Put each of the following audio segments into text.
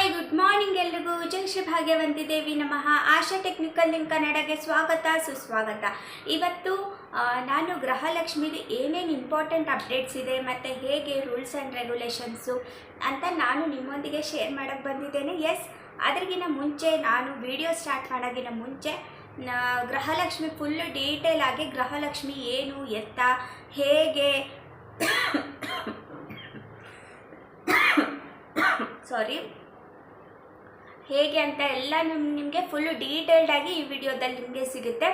Hi, good morning ಎಲ್ರಿಗೂ. ಜಂಕ್ಷ ಭಾಗ್ಯವಂತಿ ದೇವಿ ನಮಃ. ಆಶಾ technical link ಕನ್ನಡಗೆ ಸ್ವಾಗತ, ಸುಸ್ವಾಗತ. ಇವತ್ತು ನಾನು ಗೃಹಲಕ್ಷ್ಮಿದು ಏನೇನು ಇಂಪಾರ್ಟೆಂಟ್ ಅಪ್ಡೇಟ್ಸ್ ಇದೆ, ಮತ್ತು ಹೇಗೆ ರೂಲ್ಸ್ ಆ್ಯಂಡ್ ರೆಗ್ಯುಲೇಷನ್ಸು ಅಂತ ನಾನು ನಿಮ್ಮೊಂದಿಗೆ ಶೇರ್ ಮಾಡೋಕ್ಕೆ ಬಂದಿದ್ದೇನೆ. ಎಸ್ ಅದ್ರಗಿನ ಮುಂಚೆ ನಾನು ವಿಡಿಯೋ ಸ್ಟಾರ್ಟ್ ಮಾಡೋಕ್ಕಿಂತ ಮುಂಚೆ ಗೃಹಲಕ್ಷ್ಮಿ ಫುಲ್ಲು ಡೀಟೇಲ್ ಆಗಿ ಗೃಹಲಕ್ಷ್ಮಿ ಏನು, ಎತ್ತ, ಹೇಗೆ ಸಾರಿ ಹೇಗೆ ಅಂತ ಎಲ್ಲ ನಿಮ್, ನಿಮಗೆ ಫುಲ್ಲು ಡೀಟೇಲ್ಡ್ ಆಗಿ ಈ ವಿಡಿಯೋದಲ್ಲಿ ನಿಮಗೆ ಸಿಗುತ್ತೆ.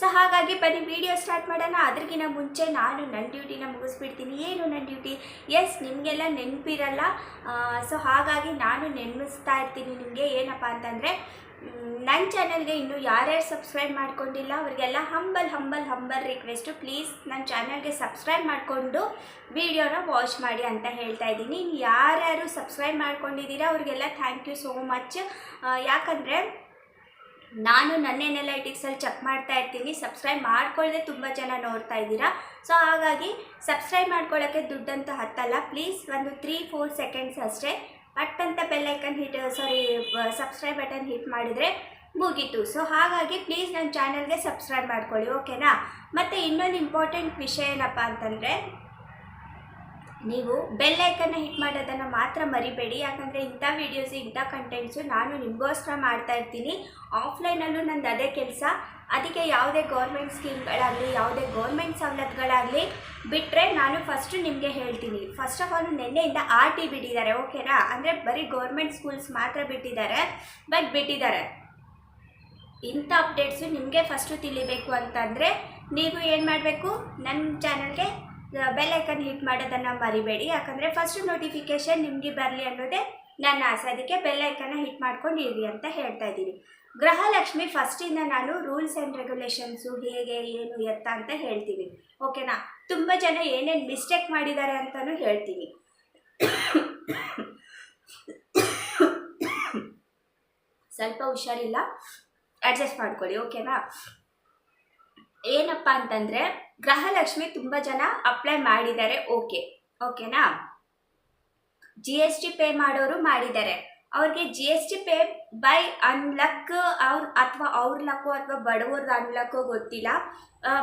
ಸೊ ಹಾಗಾಗಿ ಬನ್ನಿ ವಿಡಿಯೋ ಸ್ಟಾರ್ಟ್ ಮಾಡೋಣ. ಅದ್ರಗಿನ ಮುಂಚೆ ನಾನು ನನ್ನ ಡ್ಯೂಟಿನ ಮುಗಿಸ್ಬಿಡ್ತೀನಿ. ಏನು ನನ್ನ ಡ್ಯೂಟಿ ಎಸ್ ನಿಮಗೆಲ್ಲ ನೆನಪಿರಲ್ಲ. ಸೊ ಹಾಗಾಗಿ ನಾನು ನೆನಪಿಸ್ತಾ ಇರ್ತೀನಿ ನಿಮಗೆ ಏನಪ್ಪ ಅಂತಂದರೆ ನನ್ನ ಚಾನಲ್ಗೆ ಇನ್ನೂ ಯಾರ್ಯಾರು ಸಬ್ಸ್ಕ್ರೈಬ್ ಮಾಡ್ಕೊಂಡಿಲ್ಲ, ಅವರಿಗೆಲ್ಲ humble humble humble request please ನನ್ನ ಚಾನಲ್ಗೆ ಸಬ್ಸ್ಕ್ರೈಬ್ ಮಾಡಿಕೊಂಡು ವಿಡಿಯೋನ ವಾಚ್ ಮಾಡಿ ಅಂತ ಹೇಳ್ತಾ ಇದ್ದೀನಿ. ಯಾರ್ಯಾರು ಸಬ್ಸ್ಕ್ರೈಬ್ ಮಾಡ್ಕೊಂಡಿದ್ದೀರಾ, ಅವರಿಗೆಲ್ಲ ಥ್ಯಾಂಕ್ ಯು ಸೋ ಮಚ್ ಯಾಕಂದರೆ ನಾನು ನನ್ನ ಎನಲೈಟಿಕ್ಸಲ್ಲಿ ಚೆಕ್ ಮಾಡ್ತಾ ಇರ್ತೀನಿ, ಸಬ್ಸ್ಕ್ರೈಬ್ ಮಾಡ್ಕೊಳ್ಳದೆ ತುಂಬ ಜನ ನೋಡ್ತಾ ಇದ್ದೀರಾ. ಸೊ ಹಾಗಾಗಿ ಸಬ್ಸ್ಕ್ರೈಬ್ ಮಾಡ್ಕೊಳ್ಳೋಕ್ಕೆ ದುಡ್ಡಂತೂ ಹತ್ತಲ್ಲ. ಪ್ಲೀಸ್ ಒಂದು ತ್ರೀ ಫೋರ್ ಸೆಕೆಂಡ್ಸ್ ಅಷ್ಟೇ. ಪಟ್ ಅಂತ bell icon hit sorry subscribe button hit ಮಾಡಿದರೆ ಮುಗೀತು. ಸೊ ಹಾಗಾಗಿ ಪ್ಲೀಸ್ ನನ್ನ ಚಾನಲ್ಗೆ ಸಬ್ಸ್ಕ್ರೈಬ್ ಮಾಡ್ಕೊಳ್ಳಿ ಓಕೆನಾ ಮತ್ತು ಇನ್ನೊಂದು ಇಂಪಾರ್ಟೆಂಟ್ ವಿಷಯ ಏನಪ್ಪ ಅಂತಂದರೆ ನೀವು ಬೆಲ್ ಐಕನ್ನ ಹಿಟ್ ಮಾಡೋದನ್ನು ಮಾತ್ರ ಮರಿಬೇಡಿ. ಯಾಕಂದರೆ ಇಂಥ ವೀಡಿಯೋಸ್ ಇಂಥ ಕಂಟೆಂಟ್ಸು ನಾನು ನಿಮಗೋಸ್ಕರ ಮಾಡ್ತಾ ಇರ್ತೀನಿ. ಆಫ್ಲೈನಲ್ಲೂ ನಂದು ಅದೇ ಕೆಲಸ. ಅದಕ್ಕೆ ಯಾವುದೇ ಗೌರ್ಮೆಂಟ್ ಸ್ಕೀಮ್ಗಳಾಗಲಿ ಯಾವುದೇ ಗೌರ್ಮೆಂಟ್ ಸವಲತ್ತುಗಳಾಗಲಿ ಬಿಟ್ಟರೆ ನಾನು ಫಸ್ಟು ನಿಮಗೆ ಹೇಳ್ತೀನಿ. ಫಸ್ಟ್ ಆಫ್ ಆಲ್ ನಿನ್ನೆಯಿಂದ ಆರ್ ಟಿ ಬಿಟ್ಟಿದ್ದಾರೆ ಓಕೆನಾ ಅಂದರೆ ಬರೀ ಗೌರ್ಮೆಂಟ್ ಸ್ಕೂಲ್ಸ್ ಮಾತ್ರ ಬಿಟ್ಟಿದ್ದಾರೆ ಬಟ್ ಬಿಟ್ಟಿದ್ದಾರೆ. ಇಂಥ ಅಪ್ಡೇಟ್ಸು ನಿಮಗೆ ಫಸ್ಟು ತಿಳಿಬೇಕು ಅಂತಂದರೆ ನೀವು ಏನು ಮಾಡಬೇಕು? ನನ್ನ ಚಾನಲ್ಗೆ ಬೆಲ್ ಐಕನ್ ಹಿಟ್ ಮಾಡೋದನ್ನು ಮರಿಬೇಡಿ. ಯಾಕಂದರೆ ಫಸ್ಟ್ ನೋಟಿಫಿಕೇಷನ್ ನಿಮಗೆ ಬರಲಿ ಅನ್ನೋದೇ ನನ್ನ ಆಸೆ. ಅದಕ್ಕೆ ಬೆಲ್ ಐಕನ್ನ ಹಿಟ್ ಮಾಡ್ಕೊಂಡು ಇರಿ ಅಂತ ಹೇಳ್ತಾ ಇದ್ದೀನಿ. ಗೃಹಲಕ್ಷ್ಮಿ ಫಸ್ಟಿಂದ ನಾನು ರೂಲ್ಸ್ ಆ್ಯಂಡ್ ರೆಗ್ಯುಲೇಷನ್ಸು ಹೇಗೆ, ಏನು, ಎತ್ತ ಅಂತ ಹೇಳ್ತೀವಿ ಓಕೆನಾ ತುಂಬ ಜನ ಏನೇನು ಮಿಸ್ಟೇಕ್ ಮಾಡಿದ್ದಾರೆ ಅಂತಲೂ ಹೇಳ್ತೀನಿ. ಸ್ವಲ್ಪ ಹುಷಾರಿಲ್ಲ. ಅಡ್ಜಸ್ಟ್ ಮಾಡ್ಕೊಳ್ಳಿ. ಓಕೆನಾ ಏನಪ್ಪ ಅಂತಂದರೆ ಗೃಹಲಕ್ಷ್ಮಿ ತುಂಬ ಜನ ಅಪ್ಲೈ ಮಾಡಿದ್ದಾರೆ ಓಕೆ ಓಕೆನಾ ಜಿ ಎಸ್ ಟಿ ಪೇ ಮಾಡೋರು ಮಾಡಿದ್ದಾರೆ. ಅವ್ರಿಗೆ G S T pay by ಅನ್ಲಕ್ ಅವ್ರ ಅಥವಾ ಅವ್ರ ಲಕ್ಕೋ ಅಥವಾ ಬಡವ್ರದ್ದು ಅನ್ಲಕ್ಕೋ ಗೊತ್ತಿಲ್ಲ.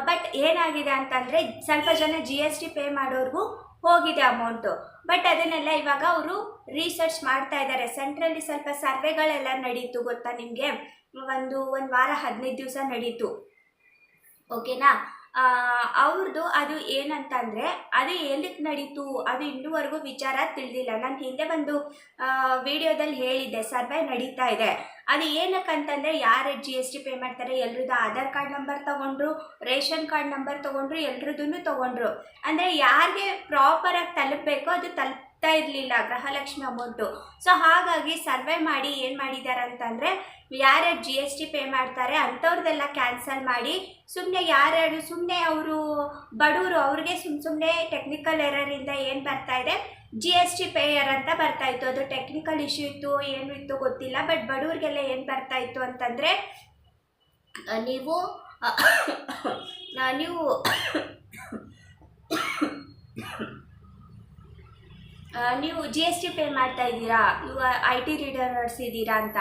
ಬಟ್ ಏನಾಗಿದೆ ಅಂತಂದರೆ ಸ್ವಲ್ಪ ಜನ ಜಿ ಎಸ್ ಟಿ ಪೇ ಮಾಡೋರ್ಗೂ ಹೋಗಿದೆ ಅಮೌಂಟು ಬಟ್ ಅದನ್ನೆಲ್ಲ ಇವಾಗ ಅವರು ರಿಸರ್ಚ್ ಮಾಡ್ತಾ ಇದ್ದಾರೆ. ಸೆಂಟ್ರಲ್ಲಿ ಸ್ವಲ್ಪ ಸರ್ವೆಗಳೆಲ್ಲ ನಡೀತು ಗೊತ್ತಾ ನಿಮಗೆ? ಒಂದು ಒಂದು ವಾರ ಹದಿನೈದು ದಿವಸ ನಡೀತು. ಓಕೆನಾ? ಅವ್ರದ್ದು ಅದು ಏನಂತಂದರೆ, ಅದು ಏನಕ್ಕೆ ನಡೀತು, ಅದು ಇನ್ನೂವರೆಗೂ ವಿಚಾರ ತಿಳಿದಿಲ್ಲ. ನಾನು ಹಿಂದೆ ಒಂದು ವಿಡಿಯೋದಲ್ಲಿ ಹೇಳಿದ್ದೆ, ಸರ್ವೆ ನಡೀತಾ ಇದೆ. ಅದು ಏನಕ್ಕಂತಂದರೆ, ಯಾರು ಜಿ ಎಸ್ ಟಿ ಪೇ ಮಾಡ್ತಾರೆ, ಎಲ್ರದ್ದು ಆಧಾರ್ ಕಾರ್ಡ್ ನಂಬರ್ ತೊಗೊಂಡ್ರು, ರೇಷನ್ ಕಾರ್ಡ್ ನಂಬರ್ ತೊಗೊಂಡ್ರು ಎಲ್ರದ್ದೂ ತೊಗೊಂಡ್ರು. ಅಂದರೆ ಯಾರಿಗೆ ಪ್ರಾಪರಾಗಿ ತಲುಪಬೇಕೋ ಅದು ತಲುಪ್ತಾ ಇರಲಿಲ್ಲ. ಗೃಹಲಕ್ಷ್ಮಿ ಅಮೌಂಟು ಸೊ ಹಾಗಾಗಿ ಸರ್ವೆ ಮಾಡಿ ಏನು ಮಾಡಿದ್ದಾರೆ ಅಂತಂದರೆ ಯಾರ್ಯಾರು ಜಿ ಎಸ್ ಟಿ ಪೇ ಮಾಡ್ತಾರೆ ಅಂಥವ್ರದ್ದೆಲ್ಲ ಕ್ಯಾನ್ಸಲ್ ಮಾಡಿ ಸುಮ್ಮನೆ ಯಾರ್ಯಾರು ಸುಮ್ಮನೆ ಅವರು ಬಡವರು, ಅವ್ರಿಗೆ ಸುಮ್ಮ ಸುಮ್ಮನೆ ಟೆಕ್ನಿಕಲ್ ಎರರಿಂದ ಏನು ಬರ್ತಾ ಇದೆ? ಜಿ ಎಸ್ ಟಿ ಪೇಯರ್ ಅಂತ ಬರ್ತಾ ಇತ್ತು. ಅದು ಟೆಕ್ನಿಕಲ್ ಇಶ್ಯೂ ಇತ್ತು, ಏನು ಇತ್ತು ಗೊತ್ತಿಲ್ಲ ಬಟ್ ಬಡವ್ರಿಗೆಲ್ಲ ಏನು ಬರ್ತಾ ಇತ್ತು ಅಂತಂದರೆ ನೀವು ನೀವು ನೀವು ಜಿ ಎಸ್ ಟಿ ಪೇ ಮಾಡ್ತಾ ಇದ್ದೀರಾ? ಇವ ಐ ಟಿ ರಿಟರ್ನರ್ಸ್ ಇದ್ದೀರಾ ಅಂತ.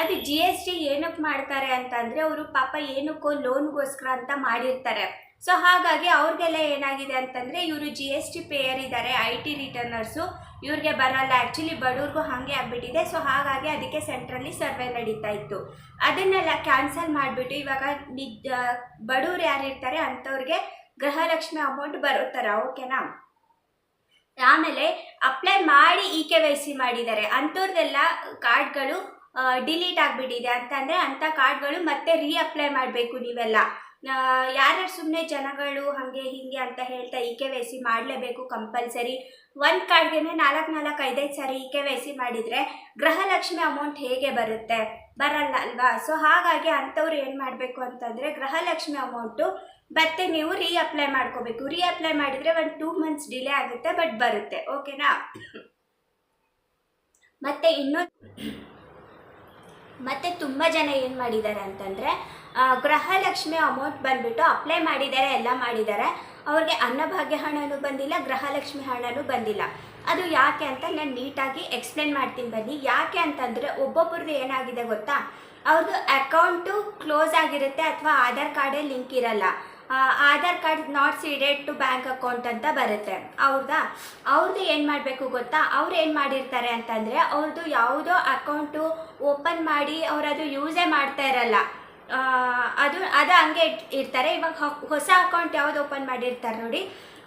ಅದು ಜಿ ಎಸ್ ಟಿ ಏನಕ್ಕೆ ಮಾಡ್ತಾರೆ ಅಂತಂದರೆ ಅವರು ಪಾಪ ಏನಕ್ಕೋ ಲೋನ್ಗೋಸ್ಕರ ಅಂತ ಮಾಡಿರ್ತಾರೆ. ಸೊ ಹಾಗಾಗಿ ಅವ್ರಿಗೆಲ್ಲ ಏನಾಗಿದೆ ಅಂತಂದರೆ ಇವರು ಜಿ ಎಸ್ ಟಿ ಪೇಯರ್ ಇದ್ದಾರೆ ಐ ಟಿ ರಿಟರ್ನರ್ಸು ಇವ್ರಿಗೆ ಬರೋಲ್ಲ. ಆ್ಯಕ್ಚುಲಿ ಬಡವ್ರಿಗೂ ಹಾಗೆ ಆಗಿಬಿಟ್ಟಿದೆ. ಸೊ ಹಾಗಾಗಿ ಅದಕ್ಕೆ ಸೆಂಟ್ರಲ್ಲಿ ಸರ್ವೆ ನಡೀತಾ ಇತ್ತು. ಅದನ್ನೆಲ್ಲ ಕ್ಯಾನ್ಸಲ್ ಮಾಡಿಬಿಟ್ಟು ಇವಾಗ ನಿಜ, ಬಡವ್ರು ಯಾರಿರ್ತಾರೆ ಅಂಥವ್ರಿಗೆ ಗೃಹಲಕ್ಷ್ಮಿ ಅಮೌಂಟ್ ಬರೋ ಥರ ಓಕೆನಾ ಆಮೇಲೆ ಅಪ್ಲೈ ಮಾಡಿ ಇ ಕೆ ವೈ ಸಿ ಮಾಡಿದ್ದಾರೆ. ಅಂಥವ್ರದ್ದೆಲ್ಲ ಕಾರ್ಡ್ಗಳು ಡಿಲೀಟ್ ಆಗಿಬಿಟ್ಟಿದೆ ಅಂತಂದರೆ ಅಂಥ ಕಾರ್ಡ್ಗಳು ಮತ್ತೆ ರೀ ಅಪ್ಲೈ ಮಾಡಬೇಕು ನೀವೆಲ್ಲ. ಯಾರ್ಯಾರು ಸುಮ್ಮನೆ ಜನಗಳು ಹಾಗೆ ಹೀಗೆ ಅಂತ ಹೇಳ್ತಾ ಇ ಕೆ ವೈ ಸಿ ಮಾಡಲೇಬೇಕು ಕಂಪಲ್ಸರಿ ಒಂದು ಕಾರ್ಡ್ಗೆ ನಾಲ್ಕು ನಾಲ್ಕು ಐದೈದು ಸಾರಿ ಇ ಕೆ ವೈ ಸಿ ಮಾಡಿದರೆ ಗೃಹಲಕ್ಷ್ಮಿ ಅಮೌಂಟ್ ಹೇಗೆ ಬರುತ್ತೆ? ಬರಲ್ಲ ಅಲ್ವಾ? ಸೊ ಹಾಗಾಗಿ ಅಂಥವ್ರು ಏನು ಮಾಡಬೇಕು ಅಂತಂದರೆ ಗೃಹಲಕ್ಷ್ಮಿ ಅಮೌಂಟು ಮತ್ತೆ ನೀವು ರೀ ಅಪ್ಲೈ ಮಾಡ್ಕೋಬೇಕು. ರೀ ಅಪ್ಲೈ ಮಾಡಿದರೆ ಒಂದು ಟೂ ಮಂತ್ಸ್ ಡಿಲೇ ಆಗುತ್ತೆ ಬಟ್ ಬರುತ್ತೆ. ಓಕೆನಾ ಮತ್ತೆ ಇನ್ನೊಂದು ಮತ್ತೆ ತುಂಬ ಜನ ಏನು ಮಾಡಿದ್ದಾರೆ ಅಂತಂದರೆ ಗೃಹಲಕ್ಷ್ಮಿ ಅಮೌಂಟ್ ಬಂದುಬಿಟ್ಟು ಅಪ್ಲೈ ಮಾಡಿದ್ದಾರೆ, ಎಲ್ಲ ಮಾಡಿದ್ದಾರೆ. ಅವ್ರಿಗೆ ಅನ್ನಭಾಗ್ಯ ಹಣನೂ ಬಂದಿಲ್ಲ, ಗೃಹಲಕ್ಷ್ಮಿ ಹಣನೂ ಬಂದಿಲ್ಲ. ಅದು ಯಾಕೆ ಅಂತ ನಾನು ನೀಟಾಗಿ ಎಕ್ಸ್ಪ್ಲೇನ್ ಮಾಡ್ತೀನಿ ಬನ್ನಿ. ಯಾಕೆ ಅಂತಂದರೆ ಒಬ್ಬೊಬ್ರದ್ದು ಏನಾಗಿದೆ ಗೊತ್ತಾ? ಅವ್ರದ್ದು ಅಕೌಂಟು ಕ್ಲೋಸ್ ಆಗಿರುತ್ತೆ ಅಥವಾ ಆಧಾರ್ ಕಾರ್ಡೇ ಲಿಂಕ್ ಇರಲ್ಲ. Aadhaar card not seeded to bank account ಅಂತ ಬರುತ್ತೆ. ಹೌದಾ ಅವ್ರದ್ದು ಏನು ಮಾಡಬೇಕು ಗೊತ್ತಾ? ಅವ್ರು ಏನು ಮಾಡಿರ್ತಾರೆ ಅಂತಂದರೆ ಅವ್ರದ್ದು ಯಾವುದೋ ಅಕೌಂಟು ಓಪನ್ ಮಾಡಿ ಅವರದು ಯೂಸೇ ಮಾಡ್ತಾ ಇರಲ್ಲ. ಅದು ಅದು ಹಂಗೆ ಇರ್ತಾರೆ. ಇವಾಗ ಹೊಸ ಅಕೌಂಟ್ ಯಾವುದು ಓಪನ್ ಮಾಡಿರ್ತಾರೆ ನೋಡಿ,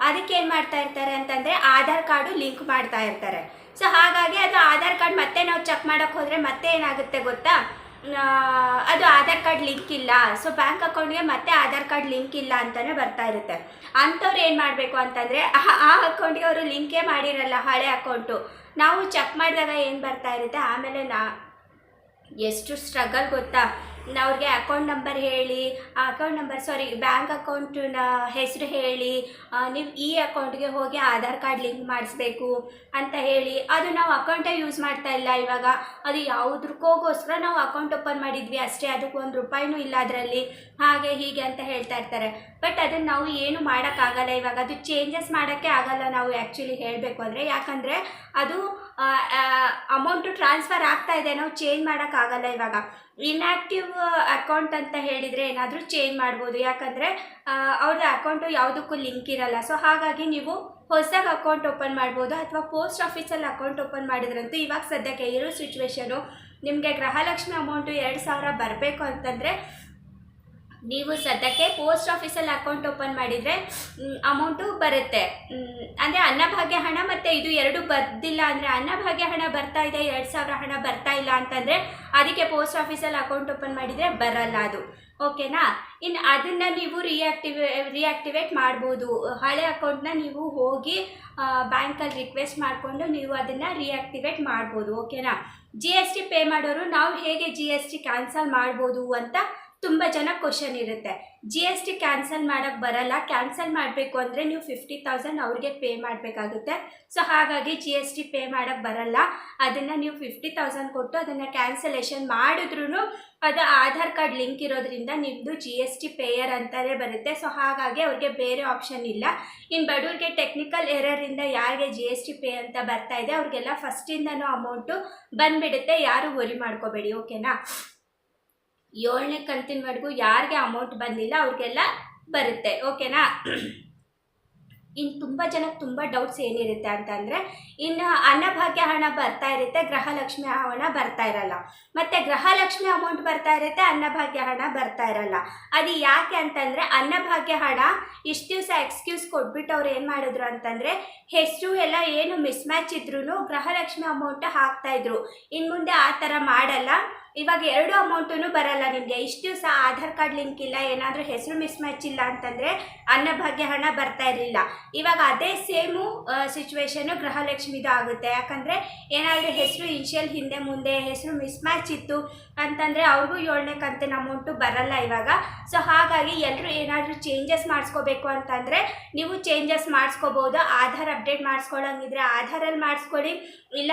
ಅದಕ್ಕೆ ಏನು ಮಾಡ್ತಾ ಇರ್ತಾರೆ ಅಂತಂದರೆ ಆಧಾರ್ ಕಾರ್ಡು ಲಿಂಕ್ ಮಾಡ್ತಾ ಇರ್ತಾರೆ. ಸೊ ಹಾಗಾಗಿ ಅದು ಆಧಾರ್ ಕಾರ್ಡ್ ಮತ್ತೆ ನಾವು ಚೆಕ್ ಮಾಡೋಕ್ಕೆ ಹೋದರೆ ಮತ್ತೆ ಏನಾಗುತ್ತೆ ಗೊತ್ತಾ? ಅದು ಆಧಾರ್ ಕಾರ್ಡ್ ಲಿಂಕ್ ಇಲ್ಲ. ಸೊ ಬ್ಯಾಂಕ್ ಅಕೌಂಟ್ಗೆ ಮತ್ತೆ ಆಧಾರ್ ಕಾರ್ಡ್ ಲಿಂಕ್ ಇಲ್ಲ ಅಂತಲೇ ಬರ್ತಾ ಇರುತ್ತೆ. ಅಂಥವ್ರು ಏನು ಮಾಡಬೇಕು ಅಂತಂದರೆ, ಆ ಅಕೌಂಟ್ಗೆ ಅವರು ಲಿಂಕೇ ಮಾಡಿರಲ್ಲ, ಹಳೆ ಅಕೌಂಟು ನಾವು ಚೆಕ್ ಮಾಡಿದಾಗ ಏನು ಬರ್ತಾ ಇರುತ್ತೆ? ಆಮೇಲೆ ನಾ, ಎಷ್ಟು ಸ್ಟ್ರಗಲ್ ಗೊತ್ತಾ? ಅವ್ರಿಗೆ ಅಕೌಂಟ್ ನಂಬರ್ ಹೇಳಿ, ಆ ಅಕೌಂಟ್ ನಂಬರ್ ಸಾರಿ ಬ್ಯಾಂಕ್ ಅಕೌಂಟಿನ ಹೆಸರು ಹೇಳಿ ನೀವು ಈ ಅಕೌಂಟ್ಗೆ ಹೋಗಿ ಆಧಾರ್ ಕಾರ್ಡ್ ಲಿಂಕ್ ಮಾಡಿಸ್ಬೇಕು ಅಂತ ಹೇಳಿ. ಅದು ನಾವು ಅಕೌಂಟೇ ಯೂಸ್ ಮಾಡ್ತಾ ಇಲ್ಲ ಇವಾಗ. ಅದು ಯಾವುದಕ್ಕೋಗೋಸ್ಕರ ನಾವು ಅಕೌಂಟ್ ಓಪನ್ ಮಾಡಿದ್ವಿ ಅಷ್ಟೇ. ಅದಕ್ಕೆ ಒಂದು ರೂಪಾಯಿನೂ ಇಲ್ಲ ಅದರಲ್ಲಿ. ಹಾಗೆ ಹೀಗೆ ಅಂತ ಹೇಳ್ತಾ ಇರ್ತಾರೆ. ಬಟ್ ಅದನ್ನು ನಾವು ಏನು ಮಾಡೋಕ್ಕಾಗಲ್ಲ ಇವಾಗ. ಅದು ಚೇಂಜಸ್ ಮಾಡೋಕ್ಕೆ ಆಗಲ್ಲ ನಾವು ಆ್ಯಕ್ಚುಲಿ ಹೇಳಬೇಕು ಅಂದರೆ. ಯಾಕಂದರೆ ಅದು ಅಮೌಂಟು ಟ್ರಾನ್ಸ್ಫರ್ ಆಗ್ತಾ ಇದೆ, ನಾವು ಚೇಂಜ್ ಮಾಡೋಕ್ಕಾಗಲ್ಲ ಇವಾಗ. ಇನ್ಆ್ಯಕ್ಟಿವ್ ಅಕೌಂಟ್ ಅಂತ ಹೇಳಿದರೆ ಏನಾದರೂ ಚೇಂಜ್ ಮಾಡ್ಬೋದು. ಯಾಕಂದರೆ ಅವ್ರದ್ದು ಅಕೌಂಟು ಯಾವುದಕ್ಕೂ ಲಿಂಕ್ ಇರಲ್ಲ. ಸೊ ಹಾಗಾಗಿ ನೀವು ಹೊಸದಾಗಿ ಅಕೌಂಟ್ ಓಪನ್ ಮಾಡ್ಬೋದು ಅಥವಾ ಪೋಸ್ಟ್ ಆಫೀಸಲ್ಲಿ ಅಕೌಂಟ್ ಓಪನ್ ಮಾಡಿದ್ರಂತೂ ಇವಾಗ ಸದ್ಯಕ್ಕೆ ಇರೋ ಸಿಚುವೇಶನು ನಿಮಗೆ ಗೃಹಲಕ್ಷ್ಮಿ ಅಮೌಂಟು ಎರಡು ಸಾವಿರ ಬರಬೇಕು ಅಂತಂದರೆ ನೀವು ಸದ್ಯಕ್ಕೆ ಪೋಸ್ಟ್ ಆಫೀಸಲ್ಲಿ ಅಕೌಂಟ್ ಓಪನ್ ಮಾಡಿದರೆ ಅಮೌಂಟು ಬರುತ್ತೆ. ಅಂದರೆ ಅನ್ನಭಾಗ್ಯ ಹಣ ಮತ್ತು ಇದು ಎರಡು ಬರ್ದಿಲ್ಲ ಅಂದರೆ ಅನ್ನಭಾಗ್ಯ ಹಣ ಬರ್ತಾ ಇದೆ, ಎರಡು ಸಾವಿರ ಹಣ ಬರ್ತಾ ಇಲ್ಲ ಅಂತಂದರೆ ಅದಕ್ಕೆ ಪೋಸ್ಟ್ ಆಫೀಸಲ್ಲಿ ಅಕೌಂಟ್ ಓಪನ್ ಮಾಡಿದರೆ ಬರಲ್ಲ ಅದು. ಓಕೆನಾ? ಇನ್ನು ಅದನ್ನು ನೀವು ರಿಯಾಕ್ಟಿವೇ ರಿಯಾಕ್ಟಿವೇಟ್ ಮಾಡ್ಬೋದು. ಹಳೆ ಅಕೌಂಟ್ನ ನೀವು ಹೋಗಿ ಬ್ಯಾಂಕಲ್ಲಿ ರಿಕ್ವೆಸ್ಟ್ ಮಾಡಿಕೊಂಡು ನೀವು ಅದನ್ನು ರಿಯಾಕ್ಟಿವೇಟ್ ಮಾಡ್ಬೋದು. ಓಕೆನಾ? ಜಿ ಎಸ್ ಟಿ ಪೇ ಮಾಡೋರು ನಾವು ಹೇಗೆ ಜಿ ಎಸ್ ಟಿ ಕ್ಯಾನ್ಸಲ್ ಮಾಡ್ಬೋದು ಅಂತ ತುಂಬ ಜನ ಕ್ವಶನ್ ಇರುತ್ತೆ. ಜಿ ಎಸ್ ಟಿ ಕ್ಯಾನ್ಸಲ್ ಮಾಡೋಕ್ಕೆ ಬರಲ್ಲ. ಕ್ಯಾನ್ಸಲ್ ಮಾಡಬೇಕು ಅಂದರೆ ನೀವು ಫಿಫ್ಟಿ ತೌಸಂಡ್ ಅವ್ರಿಗೆ ಪೇ ಮಾಡಬೇಕಾಗುತ್ತೆ. ಸೊ ಹಾಗಾಗಿ ಜಿ ಎಸ್ ಟಿ ಪೇ ಮಾಡೋಕ್ಕೆ ಬರಲ್ಲ. ಅದನ್ನು ನೀವು ಫಿಫ್ಟಿ ತೌಸಂಡ್ ಕೊಟ್ಟು ಅದನ್ನು ಕ್ಯಾನ್ಸಲೇಷನ್ ಮಾಡಿದ್ರೂ ಅದು ಆಧಾರ್ ಕಾರ್ಡ್ ಲಿಂಕ್ ಇರೋದ್ರಿಂದ ನಿಮ್ಮದು ಜಿ ಎಸ್ ಟಿ ಪೇಯರ್ ಅಂತಲೇ ಬರುತ್ತೆ. ಸೊ ಹಾಗಾಗಿ ಅವ್ರಿಗೆ ಬೇರೆ ಆಪ್ಷನ್ ಇಲ್ಲ. ಇನ್ನು ಬಡವ್ರಿಗೆ ಟೆಕ್ನಿಕಲ್ ಎರರಿಂದ ಯಾರಿಗೆ ಜಿ ಎಸ್ ಟಿ ಪೇ ಅಂತ ಬರ್ತಾ ಇದೆ, ಅವ್ರಿಗೆಲ್ಲ ಫಸ್ಟಿಂದನೂ ಅಮೌಂಟು ಬಂದುಬಿಡುತ್ತೆ. ಯಾರು ವರಿ ಮಾಡ್ಕೋಬೇಡಿ ಓಕೆನಾ ಏಳನೇ ಕಂತಿನವರೆಗೂ ಯಾರಿಗೆ ಅಮೌಂಟ್ ಬಂದಿಲ್ಲ, ಅವ್ರಿಗೆಲ್ಲ ಬರುತ್ತೆ. ಓಕೆನಾ ಇನ್ನು ತುಂಬ ಜನಕ್ಕೆ ತುಂಬ ಡೌಟ್ಸ್ ಏನಿರುತ್ತೆ ಅಂತಂದರೆ ಇನ್ನು ಅನ್ನಭಾಗ್ಯ ಹಣ ಬರ್ತಾ ಇರುತ್ತೆ, ಗೃಹಲಕ್ಷ್ಮಿ ಹಣ ಬರ್ತಾ ಇರಲ್ಲ. ಮತ್ತು ಗ್ರಹಲಕ್ಷ್ಮಿ ಅಮೌಂಟ್ ಬರ್ತಾ ಇರುತ್ತೆ ಅನ್ನಭಾಗ್ಯ ಹಣ ಬರ್ತಾ ಇರಲ್ಲ. ಅದು ಯಾಕೆ ಅಂತಂದರೆ ಅನ್ನಭಾಗ್ಯ ಹಣ ಇಷ್ಟು ದಿವಸ ಎಕ್ಸ್ಕ್ಯೂಸ್ ಕೊಟ್ಬಿಟ್ಟು ಅವ್ರು ಏನು ಮಾಡಿದ್ರು ಅಂತಂದರೆ ಹೆಸರು ಎಲ್ಲ ಏನು ಮಿಸ್ ಮ್ಯಾಚ್ ಇದ್ರೂ ಗೃಹಲಕ್ಷ್ಮಿ ಅಮೌಂಟ್ ಹಾಕ್ತಾಯಿದ್ರು ಇನ್ನು ಮುಂದೆ ಆ ಥರ ಮಾಡಲ್ಲ. ಇವಾಗ ಎರಡು ಅಮೌಂಟೂ ಬರಲ್ಲ ನಿಮಗೆ. ಇಷ್ಟು ದಿವಸ ಆಧಾರ್ ಕಾರ್ಡ್ ಲಿಂಕ್ ಇಲ್ಲ, ಏನಾದರೂ ಹೆಸರು ಮಿಸ್ ಮ್ಯಾಚ್ ಇಲ್ಲ ಅಂತಂದರೆ ಅನ್ನಭಾಗ್ಯ ಹಣ ಬರ್ತಾ ಇರಲಿಲ್ಲ. ಇವಾಗ ಅದೇ ಸೇಮು ಸಿಚುವೇಶನು ಗೃಹಲಕ್ಷ್ಮಿದು ಆಗುತ್ತೆ. ಯಾಕಂದರೆ ಏನಾದರೂ ಹೆಸರು ಇನ್ಷಿಯಲ್ ಹಿಂದೆ ಮುಂದೆ ಹೆಸರು ಮಿಸ್ ಮ್ಯಾಚ್ ಇತ್ತು ಅಂತಂದರೆ ಅವ್ರಿಗೂ ಏಳನೇ ಕಂತಿನ ಅಮೌಂಟು ಬರಲ್ಲ ಇವಾಗ. ಸೊ ಹಾಗಾಗಿ ಎಲ್ಲರೂ ಏನಾದರೂ ಚೇಂಜಸ್ ಮಾಡಿಸ್ಕೋಬೇಕು ಅಂತಂದರೆ ನೀವು ಚೇಂಜಸ್ ಮಾಡಿಸ್ಕೋಬೋದು, ಆಧಾರ್ ಅಪ್ಡೇಟ್ ಮಾಡಿಸ್ಕೊಳ್ಳೋಂಗಿದ್ರೆ ಆಧಾರಲ್ಲಿ ಮಾಡಿಸ್ಕೊಳ್ಳಿ ಇಲ್ಲ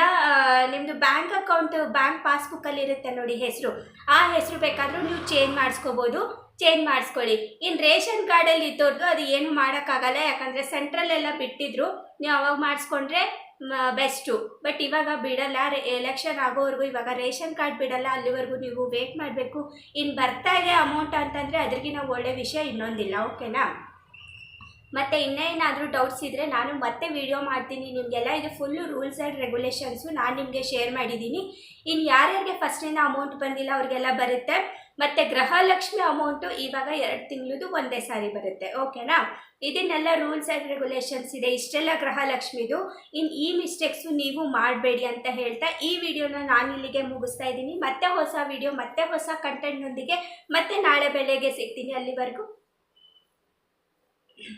ನಿಮ್ಮದು ಬ್ಯಾಂಕ್ ಅಕೌಂಟ್ ಬ್ಯಾಂಕ್ ಪಾಸ್ಬುಕ್ಕಲ್ಲಿ ಇರುತ್ತೆ ನೋಡಿ ಹೆಸರು. ಆ ಹೆಸರು ಬೇಕಾದರೂ ನೀವು ಚೇಂಜ್ ಮಾಡಿಸ್ಕೋಬೋದು. ಚೇಂಜ್ ಮಾಡಿಸ್ಕೊಳ್ಳಿ. ಇನ್ನು ರೇಷನ್ ಕಾರ್ಡಲ್ಲಿ ಇದ್ದವ್ರದ್ದು ಅದು ಏನು ಮಾಡೋಕ್ಕಾಗಲ್ಲ. ಯಾಕಂದರೆ ಸೆಂಟ್ರಲ್ಲೆಲ್ಲ ಬಿಟ್ಟಿದ್ರು. ನೀವು ಅವಾಗ ಮಾಡಿಸ್ಕೊಂಡ್ರೆ ಬೆಸ್ಟು ಬಟ್ ಇವಾಗ ಬಿಡಲ್ಲ. ಎಲೆಕ್ಷನ್ ಆಗೋವರೆಗೂ ಇವಾಗ ರೇಷನ್ ಕಾರ್ಡ್ ಬಿಡಲ್ಲ. ಅಲ್ಲಿವರೆಗೂ ನೀವು ವೇಟ್ ಮಾಡಬೇಕು. ಇನ್ನು ಬರ್ತಾ ಇದೆ ಅಮೌಂಟ್ ಅಂತಂದರೆ ಅದ್ರಿಗಿನ ಒಳ್ಳೆ ವಿಷಯ ಇನ್ನೊಂದಿಲ್ಲ. ಓಕೆನಾ ಮತ್ತು ಇನ್ನೇನಾದರೂ ಡೌಟ್ಸ್ ಇದ್ದರೆ ನಾನು ಮತ್ತೆ ವಿಡಿಯೋ ಮಾಡ್ತೀನಿ. ನಿಮಗೆಲ್ಲ ಇದು ಫುಲ್ಲು ರೂಲ್ಸ್ ಆ್ಯಂಡ್ ರೆಗ್ಯುಲೇಷನ್ಸು ನಾನು ನಿಮಗೆ ಶೇರ್ ಮಾಡಿದ್ದೀನಿ. ಇನ್ನು ಯಾರ್ಯಾರಿಗೆ ಫಸ್ಟಿಂದ ಅಮೌಂಟ್ ಬಂದಿಲ್ಲ ಅವ್ರಿಗೆಲ್ಲ ಬರುತ್ತೆ. ಮತ್ತು ಗೃಹಲಕ್ಷ್ಮಿ ಅಮೌಂಟು ಇವಾಗ ಎರಡು ತಿಂಗಳದು ಒಂದೇ ಸಾರಿ ಬರುತ್ತೆ. ಓಕೆನಾ ಇದನ್ನೆಲ್ಲ ರೂಲ್ಸ್ ಆ್ಯಂಡ್ ರೆಗ್ಯುಲೇಷನ್ಸ್ ಇದೆ. ಇಷ್ಟೆಲ್ಲ ಗೃಹಲಕ್ಷ್ಮಿದು. ಇನ್ನು ಈ ಮಿಸ್ಟೇಕ್ಸು ನೀವು ಮಾಡಬೇಡಿ ಅಂತ ಹೇಳ್ತಾ ಈ ವಿಡಿಯೋನ ನಾನು ಇಲ್ಲಿಗೆ ಮುಗಿಸ್ತಾ ಇದ್ದೀನಿ. ಮತ್ತೆ ಹೊಸ ವಿಡಿಯೋ ಮತ್ತೆ ಹೊಸ ಕಂಟೆಂಟ್ನೊಂದಿಗೆ ಮತ್ತೆ ನಾಳೆ ಬೆಳಗ್ಗೆ ಸಿಗ್ತೀನಿ ಅಲ್ಲಿವರೆಗೂ.